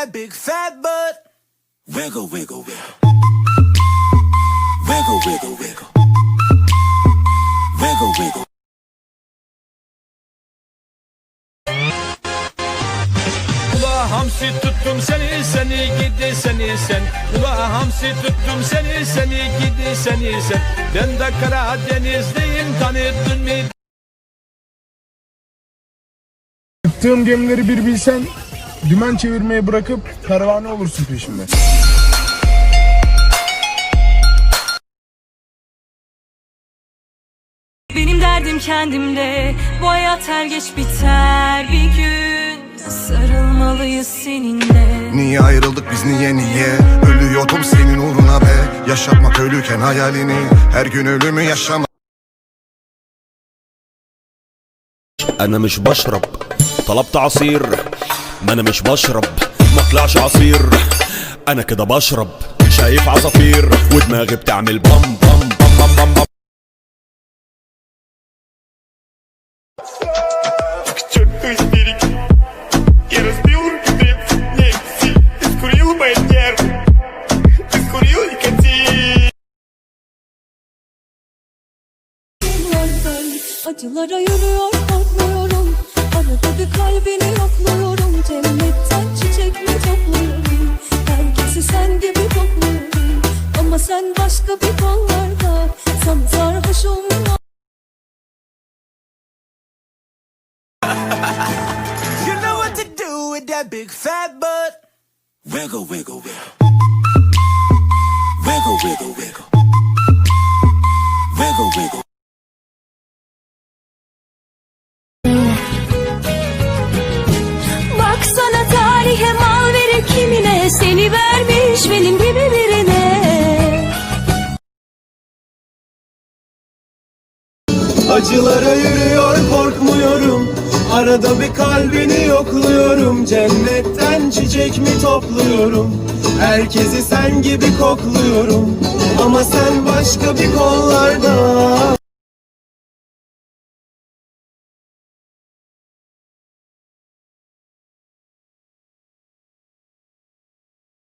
that big fat butt. Wiggle, wiggle, wiggle. Wiggle, wiggle, wiggle. Wiggle, wiggle. Ula hamsi tuttum seni seni gidi seni sen. Ula hamsi tuttum seni seni gidi seni sen. Ben de Karadenizliyim tanıdın mı? Çıktığım gemileri bir bilsen dümen çevirmeyi bırakıp pervane olursun peşimde. Benim derdim kendimde Bu hayat her geç biter bir gün Sarılmalıyız seninle Niye ayrıldık biz niye niye Ölüyordum senin uğruna be Yaşatmak ölüken hayalini Her gün ölümü yaşamak انا مش بشرب طلبت عصير ما انا مش بشرب ما طلعش عصير انا كده بشرب شايف عصافير ودماغي بتعمل بام بام بام بام بام, بام. скурил мои нервы Ты скурил никотин Acılara yürüyor korkmuyorum Arada bir kalbini yokluyorum Cennetten çiçek mi topluyorum Herkesi sen gibi kokluyorum Ama sen başka bir kollarda Sana sarhoşum You know what to do with that big fat butt. Wiggle, wiggle, wiggle. Wiggle, wiggle, wiggle. Wiggle, wiggle. Baksana tarihe mal verir kimine Seni vermiş benim gibi birine Acılara yürüyor korkmuyorum Arada bir kalbini yokluyorum. Cennetten çiçek mi topluyorum? Herkesi sen gibi kokluyorum. Ama sen başka bir kollarda